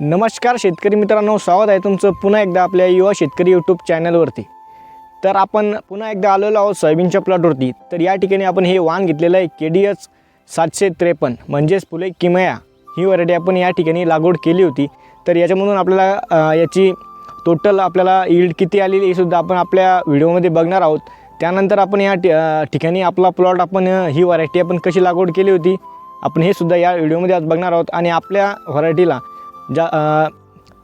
नमस्कार शेतकरी मित्रांनो स्वागत आहे तुमचं पुन्हा एकदा आपल्या युवा शेतकरी यूट्यूब चॅनलवरती तर आपण पुन्हा एकदा आलेलो आहोत सोयाबीनच्या प्लॉटवरती तर या ठिकाणी आपण हे वाण घेतलेलं आहे के डी एच सातशे त्रेपन्न म्हणजेच फुले किमया ही व्हरायटी आपण या ठिकाणी लागवड केली होती. तर याच्यामधून आपल्याला याची टोटल आपल्याला ईल्ड किती आलेली हे सुद्धा आपण आपल्या व्हिडिओमध्ये बघणार आहोत. त्यानंतर आपण या ठि- ठिकाणी आपला प्लॉट आपण ही व्हरायटी आपण कशी लागवड केली होती आपण हे सुद्धा या व्हिडिओमध्ये आज बघणार आहोत. आणि आपल्या व्हरायटीला ज्या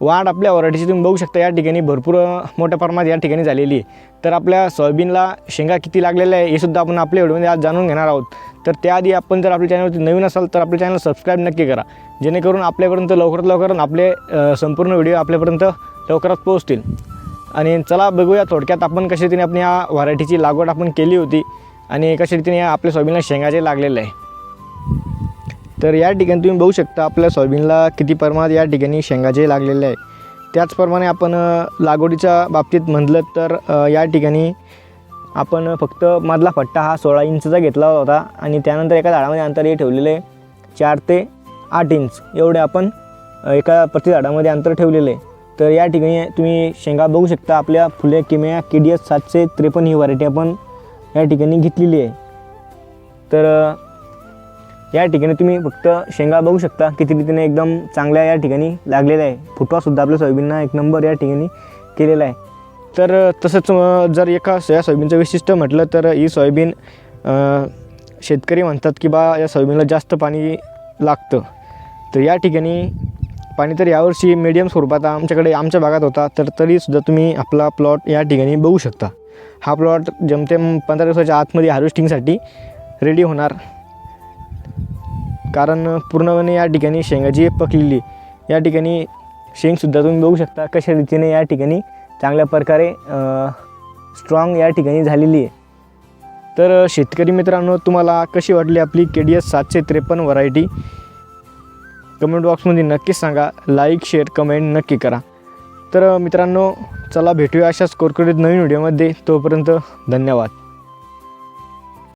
वाढ आपल्या व्हरायटीची तुम्ही बघू शकता या ठिकाणी भरपूर मोठ्या प्रमाणात या ठिकाणी झालेली आहे. तर आपल्या सोयाबीनला शेंगा किती लागलेल्या आहे हे सुद्धा आपण आपल्या व्हिडिओमध्ये आज जाणून घेणार आहोत. तर त्याआधी आपण जर आपल्या चॅनलवरती नवीन असाल तर आपल्या चॅनल सबस्क्राईब नक्की करा. जेणेकरून आपल्यापर्यंत लवकरात लवकर आपले संपूर्ण व्हिडिओ आपल्यापर्यंत लवकरात पोहोचतील. आणि चला बघूया थोडक्यात आपण कशा रीतीने आपण या व्हरायटीची लागवड आपण केली होती आणि कशा रीतीने आपल्या सोयाबीनला शेंगाचे लागलेलं आहे. तर या ठिकाणी तुम्ही बघू शकता आपल्या सोयाबीनला किती प्रमाणात या ठिकाणी शेंगाचे लागलेले आहे. त्याचप्रमाणे आपण लागवडीच्या बाबतीत म्हटलं तर या ठिकाणी आपण फक्त मधला फट्टा हा सोळा इंचचा घेतला होता आणि त्यानंतर एका झाडामध्ये अंतर हे ठेवलेले चार ते आठ इंच एवढे आपण एका प्रति झाडामध्ये अंतर ठेवलेले. आहे तर या ठिकाणी तुम्ही शेंगा बघू शकता आपल्या फुले किमया के डी एस सातशे त्रेपन्न ही व्हरायटी आपण या ठिकाणी घेतलेली आहे. तर या ठिकाणी तुम्ही फक्त शेंगा बघू शकता किती रीतीने एकदम चांगल्या या ठिकाणी लागलेल्या आहे. फुटवासुद्धा आपल्या सोयाबीनना एक नंबर या ठिकाणी केलेला आहे. तर तसंच जर एका या सोयाबीनचं वैशिष्ट्य म्हटलं तर ही सोयाबीन शेतकरी म्हणतात की बा या सोयाबीनला जास्त पाणी लागतं. तर या ठिकाणी पाणी तर यावर्षी मीडियम स्वरूपात आमच्याकडे आमच्या भागात होता तर तरीसुद्धा तुम्ही आपला प्लॉट या ठिकाणी बघू शकता. हा प्लॉट जमतेम पंधरा दिवसाच्या आतमध्ये हार्वेस्टिंगसाठी रेडी होणार. कारण पूर्णपणे या ठिकाणी शेंगाची पकलेली या ठिकाणी शेंगसुद्धा तुम्ही बघू शकता कशा रीतीने या ठिकाणी चांगल्या प्रकारे स्ट्रॉंग या ठिकाणी झालेली आहे. तर शेतकरी मित्रांनो तुम्हाला कशी वाटली आपली के डी एस सातशे त्रेपन्न व्हरायटी कमेंट बॉक्समध्ये नक्कीच सांगा. लाईक शेअर कमेंट नक्की करा. तर मित्रांनो चला भेटूया अशाच कोरकडीत नवीन व्हिडिओमध्ये तोपर्यंत धन्यवाद.